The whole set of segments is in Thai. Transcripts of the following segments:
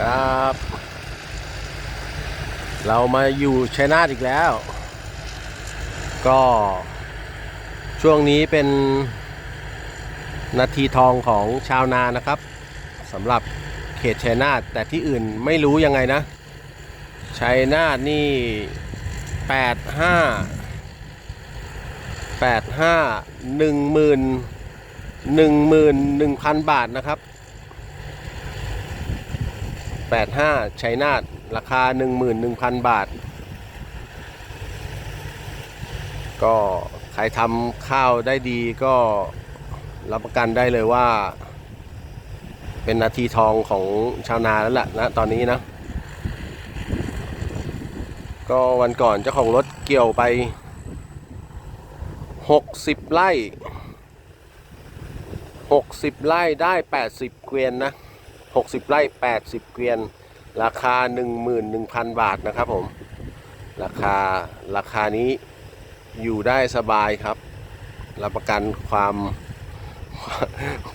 ครับ เรามาอยู่ชัยนาทอีกแล้ว ก็ช่วงนี้เป็นนาทีทองของชาวนานะครับสำหรับเขตชัยนาทแต่ที่อื่นไม่รู้ยังไงนะชัยนาทนี่ 85 85 10,000 11,000 บาทนะครับ 85ชัยนาทราคา 11,000 บาท ก็ใครทำข้าวได้ดีก็รับประกันได้เลยว่า เป็นนาทีทองของชาวนาแล้วล่ะนะตอนนี้นะ ก็วันก่อนเจ้าของรถเกี่ยวไป 60 ไร่ 60 ไร่ได้ 80 เกวียนนะ 60 ไร่ 80 เกวียน ราคา 11,000 บาทนะครับผม ราคาราคานี้อยู่ได้สบายครับ รับประกันความ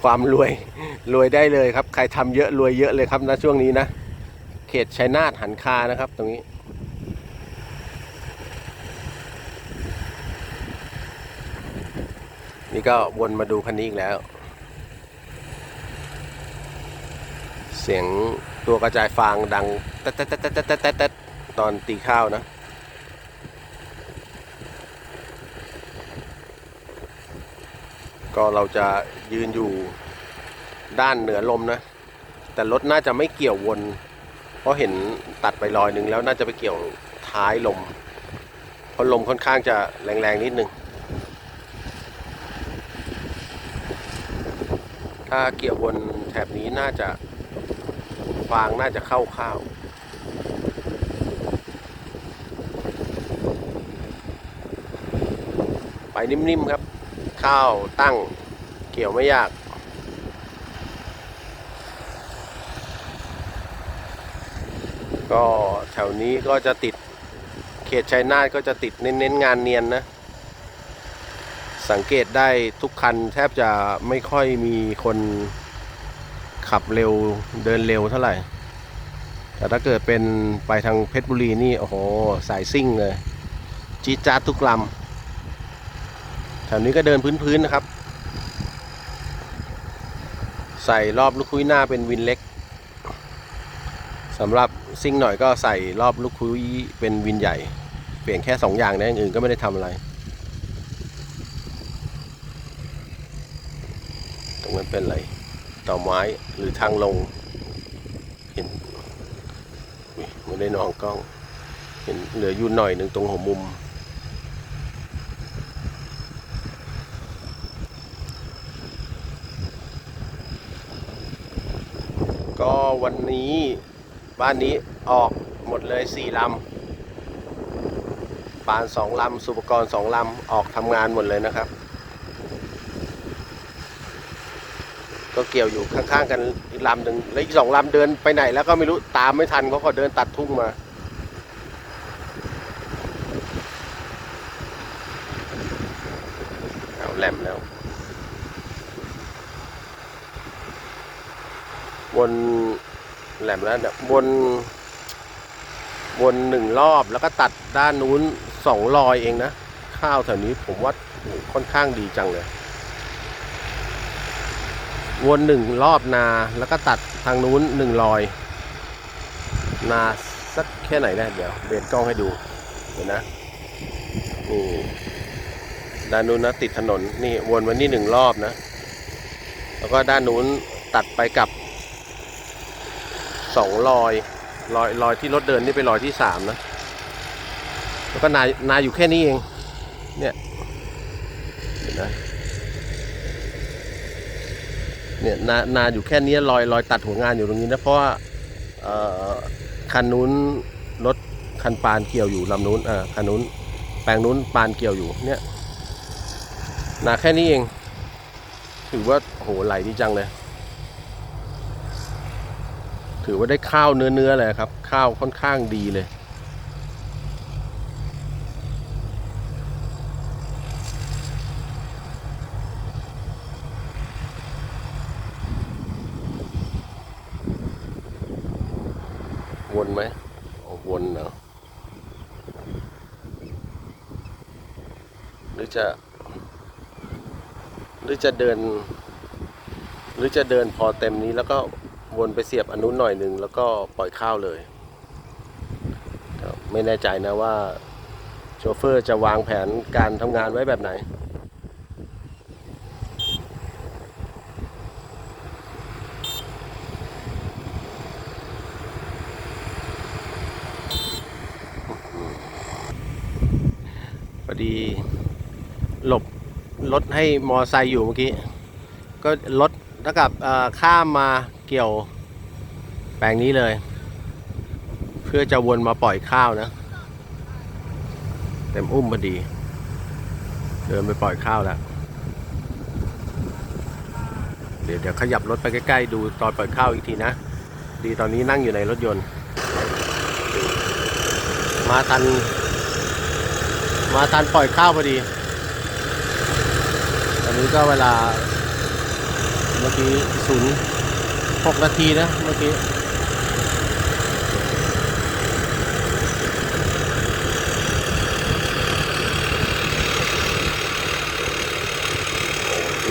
ความรวยรวยได้เลยครับ ใครทำเยอะรวยเยอะเลยครับนะช่วงนี้นะ เขตชัยนาทหันคานะครับตรงนี้นี่ก็วนมาดูคันนี้อีกแล้ว เสียงตัวกระจายฟางดังแต๊ดแต๊ดแต๊ดแต๊ดแต๊ดแต๊ดแต๊ดตอนตีข้าวนะ ก็เราจะยืนอยู่ด้านเหนือลมนะ แต่รถน่าจะไม่เกี่ยววน เพราะเห็นตัดไปลอยหนึ่งแล้วน่าจะไปเกี่ยวท้ายลม เพราะลมค่อนข้างจะแรงๆนิดนึงถ้าเกี่ยวบนแถบนี้น่าจะ ฟางน่าจะเข้าข้าวไปนิ่มๆครับ ข้าวตั้งเกี่ยวไม่ยากก็แถวนี้ก็จะติดเขตชัยนาทก็จะติดเน้นๆงานเนียนนะ สังเกตได้ทุกคันแทบจะไม่ค่อยมีคน ขับเร็วเดินเร็วเท่าไหร่ แต่ถ้าเกิดเป็นไปทางเพชรบุรีนี่ โอ้โห สายซิ่งเลย จีดจาทุกลำแถวนี้ก็เดินพื้นๆนะครับ ใส่รอบลูกคุยหน้าเป็นวินเล็กสำหรับซิ่งหน่อยก็ใส่รอบลูกคุยเป็นวินใหญ่ เปลี่ยนแค่สองอย่างนะอย่างอื่นก็ไม่ได้ทำอะไร ตรงนั้นเป็นอะไร ต่อไม้หรือทางลง เห็นไม่ได้นองกล้อง เห็นเหลืออยู่หน่อยหนึ่งตรงหัวมุม ก็วันนี้บ้านนี้ออกหมดเลยสี่ลำปานสองลำสุปกรณ์สองลำออกทำงานหมดเลยนะครับ ก็เกี่ยวอยู่ข้างๆกันอีกลำหนึ่งแล้วอีกสองลำเดินไปไหน แล้วก็ไม่รู้ตามไม่ทันเขาก็เดินตัดทุ่งมา เอาแหลมแล้ววนแหลมแล้วเนี่ยวนวนหนึ่งรอบแล้วก็ตัดด้านนู้นสองรอยเองนะ ข้าวแถวนี้ผมว่าค่อนข้างดีจังเลย วนหนึ่งรอบนาแล้วก็ตัดทางนู้นหนึ่งรอย นาสักแค่ไหนนะเดี๋ยวเบนกล้องให้ดูเดี๋ยวนะนี่ด้านนู้นนะติดถนนนี่วนวันนี้หนึ่งรอบนะ แล้วก็ด้านนู้นตัดไปกับสองรอยรอยรอยที่รถเดินนี่เป็นรอยที่สามนะ แล้วก็นานาอยู่แค่นี้เอง เนี่ยเห็นนะ เนี่ยนานาอยู่แค่นี้รอยรอยตัดหัวงานอยู่ตรงนี้นะเพราะว่าคันนู้นรถคันปานเกี่ยวอยู่ลำนู้นเออคันนู้นแปลงนู้นปานเกี่ยวอยู่เนี่ยนาแค่นี้เองถือว่าโหไหลดีจังเลย ถือว่าได้ข้าวเนื้อๆเลยครับ ข้าวค่อนข้างดีเลย วนไหมวนเหรอหรือจะ หรือจะเดิน หรือจะเดินพอเต็มนี้แล้วก็วนไปเสียบอนนู้นหน่อยหนึ่งแล้วก็ปล่อยข้าวเลย ไม่แน่ใจนะว่า โชเฟอร์จะวางแผนการทำงานไว้แบบไหน พอดีหลบรถให้มอไซค์อยู่เมื่อกี้ ก็รถเท่ากับข้ามมาเกี่ยวแปลงนี้เลย เพื่อจะวนมาปล่อยข้าวนะ เต็มอุ้มพอดี เดินไปปล่อยข้าวแล้ว เดี๋ยวเดี๋ยวขยับรถไปใกล้ๆ ดูตอนปล่อยข้าวอีกทีนะ ดีตอนนี้นั่งอยู่ในรถยนต์ มาทัน มาทันปล่อยข้าวพอดี ตอนนี้ก็เวลา เมื่อกี้ศูนย์หกนาทีนะ เมื่อกี้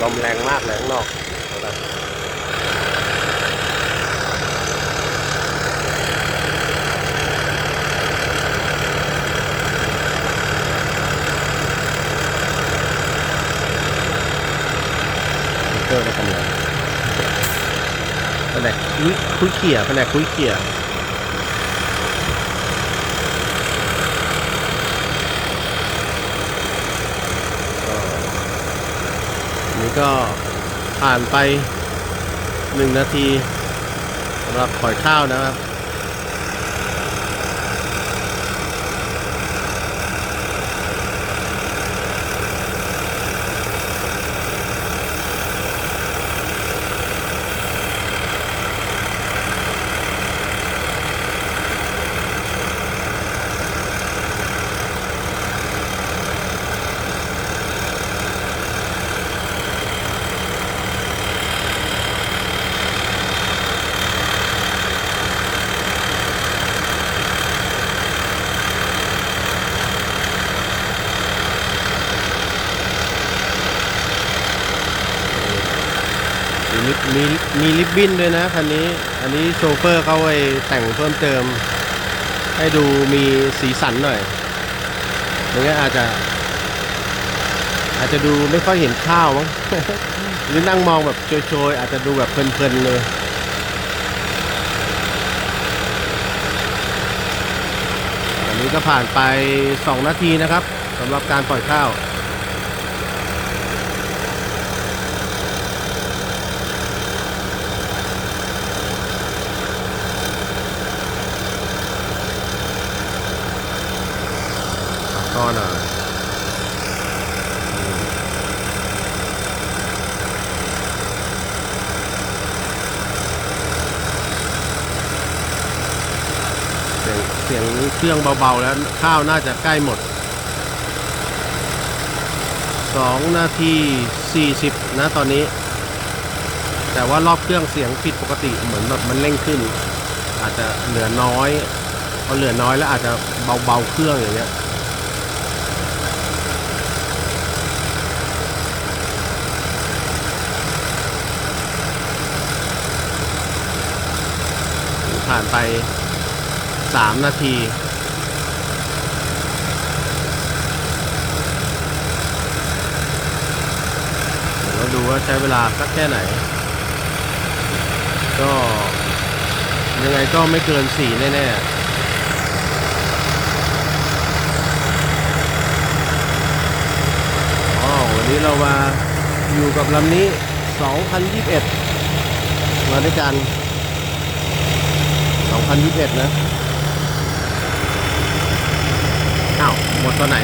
ลมแรงมากเลยข้างนอกสติ๊กเกอร์ได้กำลังแผนก คุยคุยเขี่ยแผนกคุยเขี่ยนี่ก็ผ่านไปหนึ่งนาทีสำหรับขอยข้าวนะครับ มีมีริบบิ้นด้วยนะคันนี้ อันนี้โชเฟอร์เขาไปแต่งเพิ่มเติม ให้ดูมีสีสันหน่อยไม่างั้นอาจจะ อาจจะดูไม่ค่อยเห็นข้าวมั้งหรือนั่งมองแบบโชยๆอาจจะดูแบบเพลินๆเลยอันนี้ก็ผ่านไป 2 นาทีนะครับสำหรับการปล่อยข้าว ก็หน่อยเสียงเสียงเครื่องเบาๆแล้วข้าวน่าจะใกล้หมด 2 นาที 40 นะตอนนี้ แต่ว่ารอบเครื่องเสียงผิดปกติเหมือนแบบมันเร่งขึ้น อาจจะเหลือน้อยพอเหลือน้อยแล้วอาจจะเบาๆเครื่องอย่างเงี้ย ผ่านไป 3 นาที เดี๋ยวเราดูว่าใช้เวลาสักแค่ไหน ก็ยังไงก็ไม่เกิน 4 แน่ๆอ๋อวันนี้เรามาอยู่กับลำนี้ 2021 มาด้วยกัน 2021 นะ อ้าว หมดตอนไหน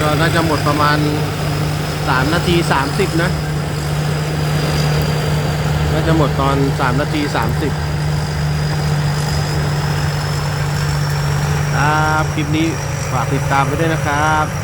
ก็น่าจะหมดประมาณ 3 นาที 30 นะ น่าจะหมดตอน 3 นาที 30 ครับ คลิปนี้ฝากติดตามไว้ด้วยนะครับ